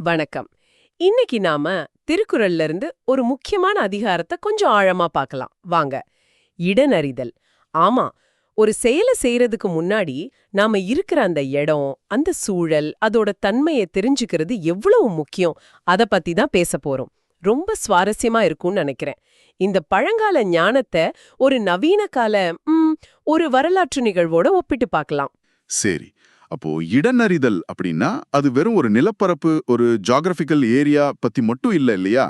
வணக்கம். இன்னைக்கு நாம திருக்குறள்ல இருந்து ஒரு முக்கியமான அதிகாரத்தை கொஞ்சம் ஆழமா பார்க்கலாம் வாங்க. இடனறிதல் ஆமா ஒரு செயலை செய்யறதுக்கு முன்னாடி நாம இருக்கிற அந்த இடம் அந்த சூழல் அதோட தன்மையை தெரிஞ்சுக்கிறது எவ்வளவு முக்கியம் அதை பத்தி தான் பேச போறோம். ரொம்ப சுவாரஸ்யமா இருக்கும்னு நினைக்கிறேன். இந்த பழங்கால ஞானத்தை ஒரு நவீன கால ஒரு வரலாற்று நிகழ்வோட ஒப்பிட்டு பார்க்கலாம் சரி. அப்போ இடநறிதல் அப்படின்னா அது வெறும் ஒரு நிலப்பரப்பு ஒரு ஜாகிரபிக்கல் ஏரியா பத்தி மட்டும் இல்ல இல்லையா?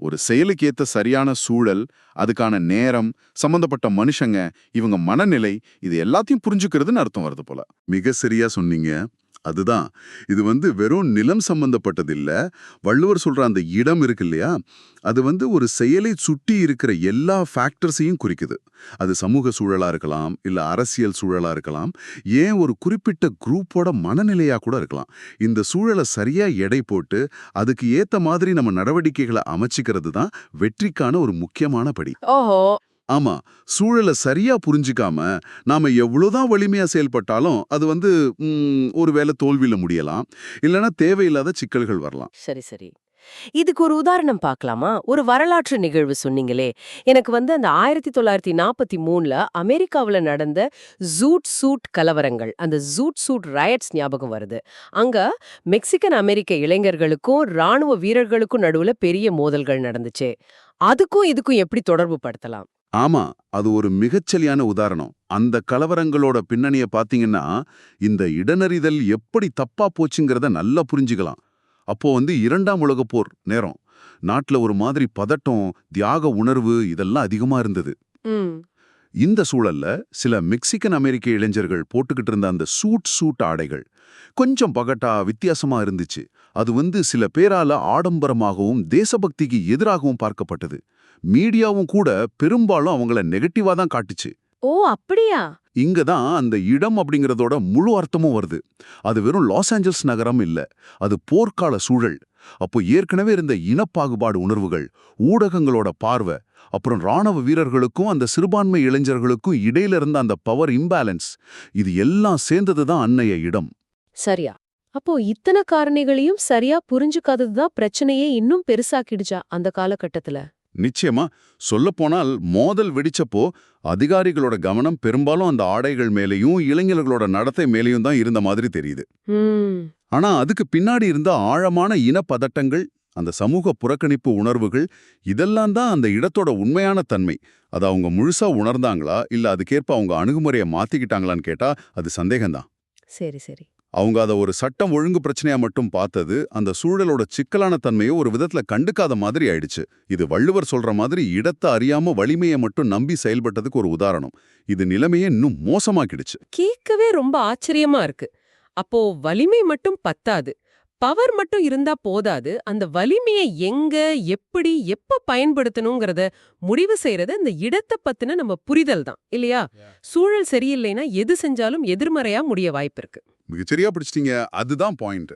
ஒரு செயலுக்கு ஏத்த சரியான சூழல் அதுக்கான நேரம் சம்பந்தப்பட்ட மனுஷங்க இவங்க மனநிலை இது எல்லாத்தையும் புரிஞ்சுக்கிறதுன்னு அர்த்தம் வருது போல. மிக சரியா சொன்னீங்க. அதுதான். இது வந்து வெறும் நிலம் சம்பந்தப்பட்டது இல்ல வள்ளுவர் சொல்ற அந்த இடம் இருக்கு இல்லையா அது வந்து ஒரு செயலை சுட்டி இருக்கிற எல்லா ஃபேக்டர்ஸையும் குறிக்குது. அது சமூக சூழலா இருக்கலாம் இல்ல அரசியல் சூழலா இருக்கலாம். ஏன் ஒரு குறிப்பிட்ட குரூப்போட மனநிலையா கூட இருக்கலாம். இந்த சூழலை சரியா எடை போட்டு அதுக்கு ஏத்த மாதிரி நம்ம நடவடிக்கைகளை அமைச்சிக்கிறது தான் வெற்றிக்கான ஒரு முக்கியமான படி. ஓஹோ. ஆமா சூழலை சரியா புரிஞ்சுக்காம நாம எவ்வளோதான் வலிமையா செயல்பட்டாலும் அது வந்து ஒருவேளை தோல்வியில முடியலாம். இல்லைன்னா தேவையில்லாத சிக்கல்கள் வரலாம். சரி சரி. இதுக்கு ஒரு உதாரணம் பார்க்கலாமா? ஒரு வரலாற்று நிகழ்வு சொன்னீங்களே. எனக்கு வந்து அந்த ஆயிரத்தி தொள்ளாயிரத்தி நாற்பத்தி மூணுல அமெரிக்காவுல நடந்த ஜூட் சூட் கலவரங்கள் அந்த ஜூட் சூட் ரயட்ஸ் ஞாபகம் வருது. அங்க மெக்சிகன் அமெரிக்க இளைஞர்களுக்கும் ராணுவ வீரர்களுக்கும் நடுவுல பெரிய மோதல்கள் நடந்துச்சு. அதுக்கும் இதுக்கும் எப்படி தொடர்பு படுத்தலாம்? ஆமா அது ஒரு மிகச்சலியான உதாரணம். அந்த கலவரங்களோட பின்னணிய பாத்தீங்கன்னா இந்த இடனறிதல் எப்படி தப்பா போச்சுங்கிறத நல்லா புரிஞ்சுக்கலாம். அப்போ வந்து இரண்டாம் உலகப் போர் நேரம். நாட்டுல ஒரு மாதிரி பதட்டம் தியாக உணர்வு இதெல்லாம் அதிகமா இருந்தது. இந்த சூழல்ல சில மெக்சிகன் அமெரிக்க இளைஞர்கள் போட்டுக்கிட்டு இருந்த அந்த சூட் சூட் ஆடைகள் கொஞ்சம் பகட்டா வித்தியாசமா இருந்துச்சு. அது வந்து சில பேரால ஆடம்பரமாகவும் தேசபக்திக்கு எதிராகவும் பார்க்கப்பட்டது. மீடியாவும் கூட பெரும்பாலும் அவங்கள நெகட்டிவா தான் காட்டுச்சு. ஓ அப்படியா? இங்க தான் அந்த இடம் அப்படிங்கறதோட முழு அர்த்தமும் வருது. அது வெறும் லாஸ் ஏஞ்சல்ஸ் நகரம் இல்ல அது போர்க்கால சூழல். அப்போ ஏற்கனவே இருந்த இனப்பாகுபாடு உணர்வுகள் ஊடகங்களோட பார்வை அப்புறம் ராணுவ வீரர்களுக்கும் அந்த சிறுபான்மை இளைஞர்களுக்கும் இடையில இருந்த அந்த பவர் இம்பேலன்ஸ் இது எல்லாம் சேர்ந்தது தான் அன்னைய இடம். சரியா. அப்போ இத்தனை காரணிகளையும் சரியா புரிஞ்சுக்காததுதான் பிரச்சனையே இன்னும் பெருசாக்கிடுச்சா அந்த காலகட்டத்துல? நிச்சயமா சொல்லப்போனால் மோதல் வெடிச்சப்போ அதிகாரிகளோட கவனம் பெரும்பாலும் அந்த ஆடைகள் மேலேயும் இளைஞர்களோட நடத்தை மேலேயும் தான் இருந்த மாதிரி தெரியுது. ஆனா அதுக்கு பின்னாடி இருந்த ஆழமான இனப்பதட்டங்கள் அந்த சமூக புறக்கணிப்பு உணர்வுகள் இதெல்லாம் தான் அந்த இடத்தோட உண்மையான தன்மை. அதை அவங்க முழுசா உணர்ந்தாங்களா? இல்ல அதுக்கேற்ப அவங்க அணுகுமுறையை மாத்திக்கிட்டாங்களான்னு கேட்டா அது சந்தேகம்தான். சரி சரி. அவங்க அதை ஒரு சட்டம் ஒழுங்கு பிரச்சனையா மட்டும் பார்த்தது அந்த சூழலோட சிக்கலான தன்மையை ஒரு விதத்துல கண்டுக்காத மாதிரி ஆயிடுச்சு. இது வள்ளுவர் சொல்ற மாதிரி இடத்தை அறியாம வலிமையை மட்டும் நம்பி செயல்பட்டதுக்கு ஒரு உதாரணம். இது நிலைமையை இன்னும் மோசமாக்கிடுச்சு. கேட்கவே ரொம்ப ஆச்சரியமா இருக்கு. அப்போ வலிமை மட்டும் பத்தாது பவர் மட்டும் இருந்தா போதாது அந்த வலிமையை எங்க எப்படி எப்ப பயன்படுத்தணுங்கிறத முடிவு செய்யறது அந்த இடத்தை பத்தின நம்ம புரிதல் தான் இல்லையா? சூழல் சரியில்லைன்னா எது செஞ்சாலும் எதிர்மறையா முடிய வாய்ப்பு இருக்கு. மிகச்சரியா பிடிச்சிட்டீங்க. அதுதான் பாயிண்ட்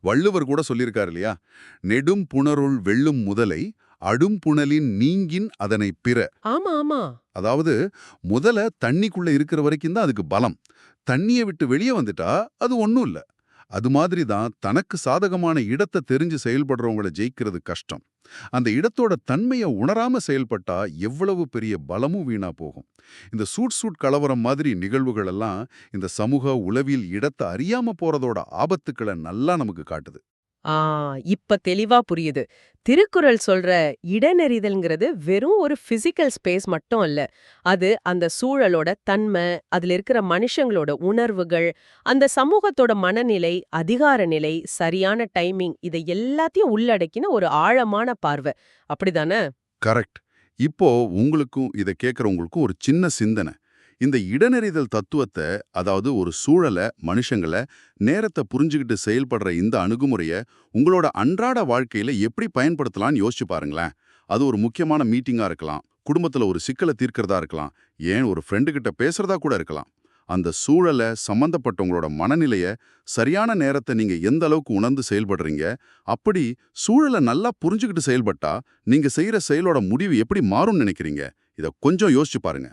வள்ளுவர் கூட சொல்லியிருக்காரு இல்லையா? நெடும் புணருள் வெல்லும் முதலை அடும் புனலின் நீங்கின் அதனை பிற. ஆமா ஆமா. அதாவது முதல தண்ணிக்குள்ள இருக்கிற வரைக்கும் தான் அதுக்கு பலம். தண்ணியை விட்டு வெளியே வந்துட்டா அது ஒன்றும் இல்ல. அது மாதிரி தான் தனக்கு சாதகமான இடத்தை தெரிஞ்சு செயல்படுறவங்கள ஜெயிக்கிறது கஷ்டம். அந்த இடத்தோட தன்மையை உணராம செயல்பட்டா எவ்வளவு பெரிய பலமும் வீணா போகும். இந்த சூட் சூட் கலவரம் மாதிரி நிகழ்வுகள் எல்லாம் இந்த சமூக உளவியல் இடத்தை அறியாம போறதோட ஆபத்துக்களை நல்லா நமக்கு காட்டுது. ஆ இப்ப தெளிவா புரியுது. திருக்குறள் சொல்ற இடநெறிதல்ங்கிறது வெறும் ஒரு பிசிக்கல் ஸ்பேஸ் மட்டும் இல்ல. அது அந்த சூழலோட தன்மை அதுல இருக்கிற மனுஷங்களோட உணர்வுகள் அந்த சமூகத்தோட மனநிலை அதிகார நிலை சரியான டைமிங் இதை எல்லாத்தையும் உள்ளடக்கின ஒரு ஆழமான பார்வை. அப்படிதானே? கரெக்ட் இப்போ உங்களுக்கும் இதை கேட்கறவங்களுக்கும் ஒரு சின்ன சிந்தனை. இந்த இடநெறிதல் தத்துவத்தை அதாவது ஒரு சூழலை மனுஷங்களை நேரத்தை புரிஞ்சுக்கிட்டு செயல்படுற இந்த அணுகுமுறையை உங்களோட அன்றாட வாழ்க்கையில எப்படி பயன்படுத்தலாம்னு யோசிச்சு பாருங்களேன். அது ஒரு முக்கியமான மீட்டிங்கா இருக்கலாம் குடும்பத்துல ஒரு சிக்கலை தீர்க்கறதா இருக்கலாம் ஏன் ஒரு ஃப்ரெண்டு கிட்ட பேசுறதா கூட இருக்கலாம். அந்த சூழலை சம்பந்தப்பட்டவங்களோட மனநிலைய சரியான நேரத்தை நீங்க எந்த அளவுக்கு உணர்ந்து செயல்படுறீங்க அப்படி சூழலை நல்லா புரிஞ்சுக்கிட்டு செயல்பட்டா நீங்க செய்யற செயலோட முடிவு எப்படி மாறும்னு நினைக்கிறீங்க? இத கொஞ்சம் யோசிச்சு பாருங்க.